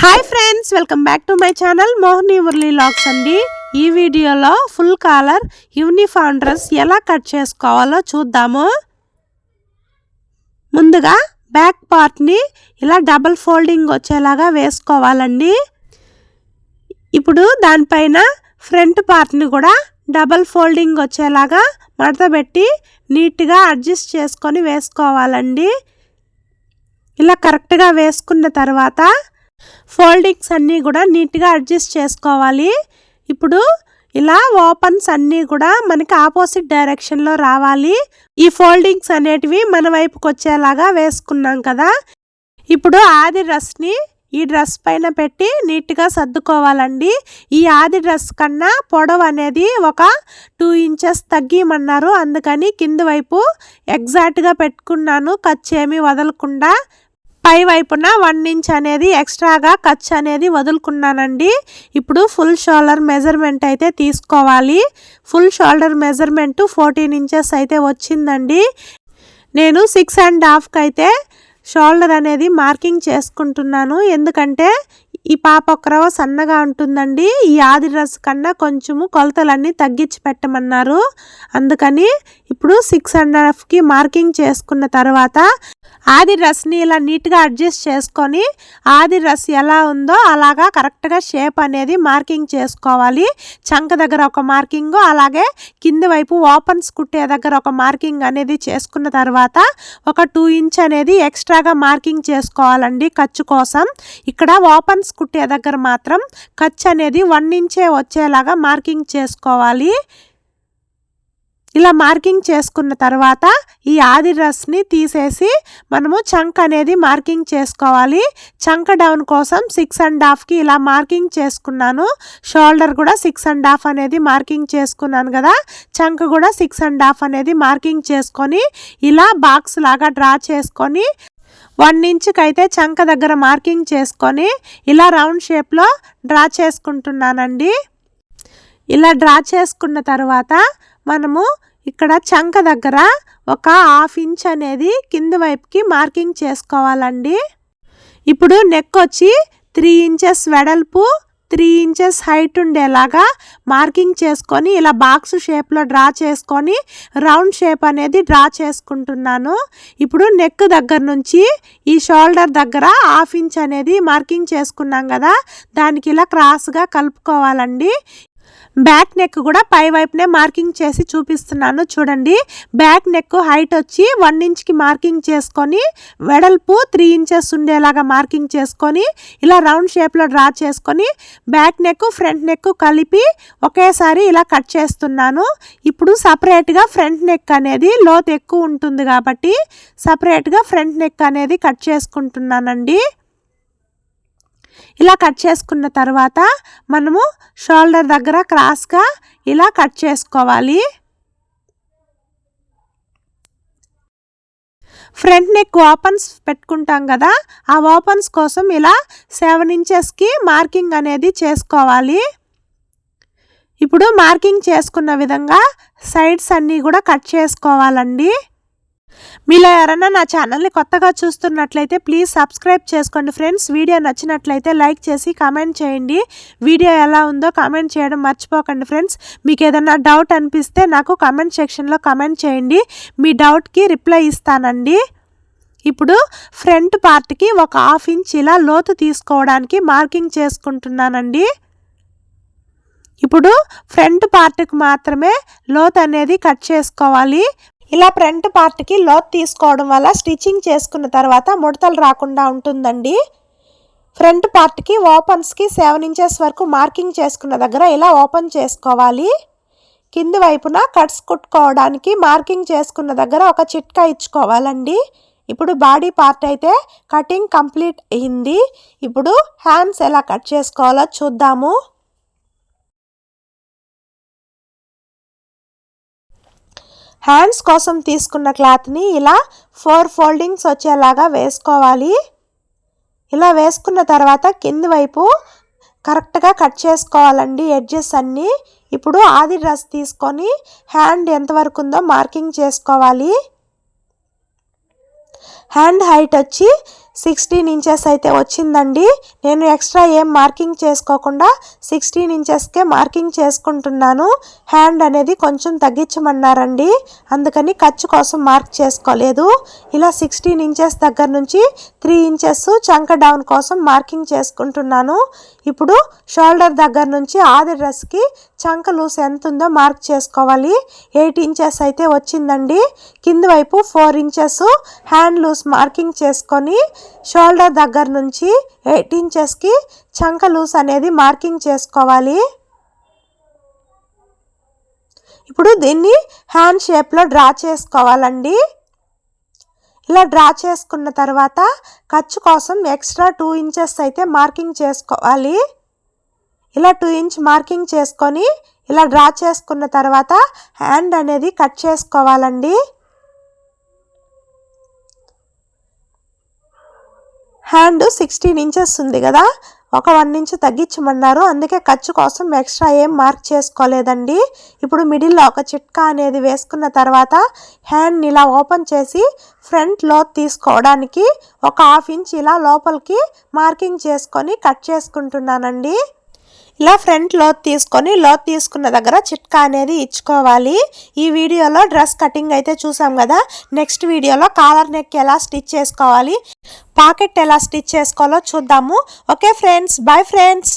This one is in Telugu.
Hi friends welcome back to my channel Mohini Murali lakhs అండి. ఈ వీడియోలో ఫుల్ కాలర్ యూనిఫామ్ డ్రెస్ ఎలా కట్ చేసుకోవాలో చూద్దాము. ముందుగా బ్యాక్ పార్ట్ని ఇలా డబల్ ఫోల్డింగ్ వచ్చేలాగా వేసుకోవాలండి. ఇప్పుడు దానిపైన ఫ్రంట్ పార్ట్ని కూడా డబల్ ఫోల్డింగ్ వచ్చేలాగా మడతపెట్టి నీట్గా అడ్జస్ట్ చేసుకొని వేసుకోవాలండి. ఇలా కరెక్ట్గా వేసుకున్న తర్వాత ఫోల్డింగ్స్ అన్నీ కూడా నీట్గా అడ్జస్ట్ చేసుకోవాలి. ఇప్పుడు ఇలా ఓపెన్స్ అన్నీ కూడా మనకి ఆపోజిట్ డైరెక్షన్లో రావాలి. ఈ ఫోల్డింగ్స్ అనేటివి మన వైపుకి వచ్చేలాగా వేసుకున్నాం కదా. ఇప్పుడు ఆది డ్రెస్ని ఈ డ్రెస్ పైన పెట్టి నీట్గా సర్దుకోవాలండి. ఈ ఆది డ్రెస్ కన్నా పొడవు అనేది ఒక టూ ఇంచెస్ తగ్గిమన్నారు అందుకని కింది వైపు ఎగ్జాక్ట్గా పెట్టుకున్నాను. ఖర్చు ఏమీ వదలకుండా పై వైపున వన్ ఇంచ్ అనేది ఎక్స్ట్రాగా ఖర్చు అనేది వదులుకున్నానండి. ఇప్పుడు ఫుల్ షోల్డర్ మెజర్మెంట్ అయితే తీసుకోవాలి. Full shoulder measurement fourteen inches అయితే వచ్చిందండి. నేను సిక్స్ అండ్ హాఫ్కి అయితే షోల్డర్ అనేది మార్కింగ్ చేసుకుంటున్నాను. ఎందుకంటే ఈ పాప ఒక్కరవ సన్నగా ఉంటుందండి. ఈ ఆది డ్రెస్ కన్నా కొంచెము కొలతలన్నీ తగ్గించి పెట్టమన్నారు. అందుకని ఇప్పుడు సిక్స్ అండ్ హాఫ్కి మార్కింగ్ చేసుకున్న తర్వాత ఆది డ్రెస్ని ఇలా నీట్గా అడ్జస్ట్ చేసుకొని ఆది డ్రెస్ ఎలా ఉందో అలాగా కరెక్ట్గా షేప్ అనేది మార్కింగ్ చేసుకోవాలి. చంక దగ్గర ఒక మార్కింగ్ అలాగే కింది వైపు ఓపెన్స్ కుట్టే దగ్గర ఒక మార్కింగ్ అనేది చేసుకున్న తర్వాత ఒక టూ ఇంచ్ అనేది ఎక్స్ట్రా ఎక్స్ట్రాగా మార్కింగ్ చేసుకోవాలండి ఖర్చు కోసం. ఇక్కడ ఓపెన్స్ కుట్టే దగ్గర మాత్రం ఖర్చు అనేది వన్ ఇంచే వచ్చేలాగా మార్కింగ్ చేసుకోవాలి. ఇలా మార్కింగ్ చేసుకున్న తర్వాత ఈ ఆది డ్రెస్ని తీసేసి మనము చంక్ అనేది మార్కింగ్ చేసుకోవాలి. చంక డౌన్ కోసం సిక్స్ అండ్ హాఫ్కి ఇలా మార్కింగ్ చేసుకున్నాను. షోల్డర్ కూడా సిక్స్ అండ్ హాఫ్ అనేది మార్కింగ్ చేసుకున్నాను కదా. చంక్ కూడా సిక్స్ అండ్ హాఫ్ అనేది మార్కింగ్ చేసుకొని ఇలా బాక్స్ లాగా డ్రా చేసుకొని వన్ ఇంచుకి అయితే చంక దగ్గర మార్కింగ్ చేసుకొని ఇలా రౌండ్ షేప్లో డ్రా చేసుకుంటున్నానండి. ఇలా డ్రా చేసుకున్న తర్వాత మనము ఇక్కడ చంక దగ్గర ఒక హాఫ్ ఇంచ్ అనేది కింద వైపుకి మార్కింగ్ చేసుకోవాలండి. ఇప్పుడు నెక్ వచ్చి త్రీ ఇంచెస్ వెడల్పు త్రీ ఇంచెస్ హైట్ ఉండేలాగా మార్కింగ్ చేసుకొని ఇలా బాక్స్ షేప్లో డ్రా చేసుకొని రౌండ్ షేప్ అనేది డ్రా చేసుకుంటున్నాను. ఇప్పుడు నెక్ దగ్గర నుంచి ఈ షోల్డర్ దగ్గర హాఫ్ ఇంచ్ అనేది మార్కింగ్ చేసుకున్నాం కదా దానికి ఇలా క్రాస్గా కలుపుకోవాలండి. బ్యాక్ నెక్ కూడా పై వైపునే మార్కింగ్ చేసి చూపిస్తున్నాను చూడండి. బ్యాక్ నెక్ హైట్ వచ్చి వన్ ఇంచ్కి మార్కింగ్ చేసుకొని వెడల్పు త్రీ ఇంచెస్ ఉండేలాగా మార్కింగ్ చేసుకొని ఇలా రౌండ్ షేప్లో డ్రా చేసుకొని బ్యాక్ నెక్ ఫ్రంట్ నెక్ కలిపి ఒకేసారి ఇలా కట్ చేస్తున్నాను. ఇప్పుడు సపరేట్గా ఫ్రంట్ నెక్ అనేది లోతు ఎక్కువ ఉంటుంది కాబట్టి సపరేట్గా ఫ్రంట్ నెక్ అనేది కట్ చేసుకుంటున్నానండి. ఇలా కట్ చేసుకున్న తర్వాత మనము షోల్డర్ దగ్గర క్రాస్గా ఇలా కట్ చేసుకోవాలి. ఫ్రంట్ నెక్ ఓపెన్స్ పెట్టుకుంటాం కదా ఆ ఓపెన్స్ కోసం ఇలా సెవెన్ ఇంచెస్కి మార్కింగ్ అనేది చేసుకోవాలి. ఇప్పుడు మార్కింగ్ చేసుకున్న విధంగా సైడ్స్ అన్నీ కూడా కట్ చేసుకోవాలండి. మీలో ఎవరైనా నా ఛానల్ని కొత్తగా చూస్తున్నట్లయితే ప్లీజ్ సబ్స్క్రైబ్ చేసుకోండి ఫ్రెండ్స్. వీడియో నచ్చినట్లయితే లైక్ చేసి కామెంట్ చేయండి. వీడియో ఎలా ఉందో కామెంట్ చేయడం మర్చిపోకండి ఫ్రెండ్స్. మీకు ఏదైనా డౌట్ అనిపిస్తే నాకు కామెంట్ సెక్షన్లో కామెంట్ చేయండి. మీ డౌట్కి రిప్లై ఇస్తానండి. ఇప్పుడు ఫ్రంట్ పార్ట్కి ఒక హాఫ్ ఇంచ్ ఇలా లోతు తీసుకోవడానికి మార్కింగ్ చేసుకుంటున్నానండి. ఇప్పుడు ఫ్రంట్ పార్ట్కి మాత్రమే లోత్ అనేది కట్ చేసుకోవాలి. ఇలా ఫ్రంట్ పార్ట్కి లోత్ తీసుకోవడం వల్ల స్టిచ్చింగ్ చేసుకున్న తర్వాత ముడతలు రాకుండా ఉంటుందండి. ఫ్రంట్ పార్ట్కి ఓపెన్స్కి సెవెన్ ఇంచెస్ వరకు మార్కింగ్ చేసుకున్న దగ్గర ఇలా ఓపెన్ చేసుకోవాలి. కింది వైపున కట్స్ కుట్టుకోవడానికి మార్కింగ్ చేసుకున్న దగ్గర ఒక చిట్కా ఇచ్చుకోవాలండి. ఇప్పుడు బాడీ పార్ట్ అయితే కటింగ్ కంప్లీట్ అయింది. ఇప్పుడు హ్యాండ్స్ ఎలా కట్ చేసుకోవాలో చూద్దాము. హ్యాండ్స్ కోసం తీసుకున్న క్లాత్ని ఇలా ఫోర్ ఫోల్డింగ్స్ వచ్చేలాగా వేసుకోవాలి. ఇలా వేసుకున్న తర్వాత కింది వైపు కరెక్ట్గా కట్ చేసుకోవాలండి ఎడ్జెస్ అన్నీ. ఇప్పుడు ఆది డ్రెస్ తీసుకొని హ్యాండ్ ఎంతవరకు ఉందో మార్కింగ్ చేసుకోవాలి. హ్యాండ్ హైట్ వచ్చి సిక్స్టీన్ ఇంచెస్ అయితే వచ్చిందండి. నేను ఎక్స్ట్రా ఏం మార్కింగ్ చేసుకోకుండా సిక్స్టీన్ ఇంచెస్కే మార్కింగ్ చేసుకుంటున్నాను. హ్యాండ్ అనేది కొంచెం తగ్గించమన్నారండి. అందుకని ఖర్చు కోసం మార్క్ చేసుకోలేదు. ఇలా సిక్స్టీన్ ఇంచెస్ దగ్గర నుంచి త్రీ ఇంచెస్ చంక డౌన్ కోసం మార్కింగ్ చేసుకుంటున్నాను. ఇప్పుడు షోల్డర్ దగ్గర నుంచి ఆది డ్రెస్కి చంక లూస్ ఎంత ఉందో మార్క్ చేసుకోవాలి. ఎయిట్ ఇంచెస్ అయితే వచ్చిందండి. కింద వైపు four inches hand loose marking చేసుకొని షోల్డర్ దగ్గర నుంచి ఎయిట్ ఇంచెస్కి చంక లూస్ అనేది మార్కింగ్ చేసుకోవాలి. ఇప్పుడు దీన్ని హ్యాండ్ షేప్లో డ్రా చేసుకోవాలండి. ఇలా డ్రా చేసుకున్న తర్వాత ఖర్చు కోసం ఎక్స్ట్రా టూ ఇంచెస్ అయితే మార్కింగ్ చేసుకోవాలి. ఇలా టూ ఇంచ్ మార్కింగ్ చేసుకొని ఇలా డ్రా చేసుకున్న తర్వాత హ్యాండ్ అనేది కట్ చేసుకోవాలండి. హ్యాండ్ సిక్స్టీన్ ఇంచెస్ ఉంది కదా ఒక వన్ ఇంచ్ తగ్గించమన్నారు. అందుకే ఖర్చు కోసం ఎక్స్ట్రా ఏం మార్క్ చేసుకోలేదండి. ఇప్పుడు మిడిల్లో ఒక చిట్కా అనేది వేసుకున్న తర్వాత హ్యాండ్ని ఇలా ఓపెన్ చేసి ఫ్రంట్ లోత్ తీసుకోవడానికి ఒక హాఫ్ ఇంచ్ ఇలా లోపలికి మార్కింగ్ చేసుకొని కట్ చేసుకుంటున్నానండి. ఇలా ఫ్రంట్ లోత్ తీసుకొని లోత్ తీసుకున్న దగ్గర చిట్కా అనేది ఇచ్చుకోవాలి. ఈ వీడియోలో డ్రెస్ కటింగ్ అయితే చూసాం కదా. నెక్స్ట్ వీడియోలో కాలర్ నెక్ ఎలా స్టిచ్ చేసుకోవాలి పాకెట్ ఎలా స్టిచ్ చేసుకోవాలో చూద్దాము. Okay friends bye friends.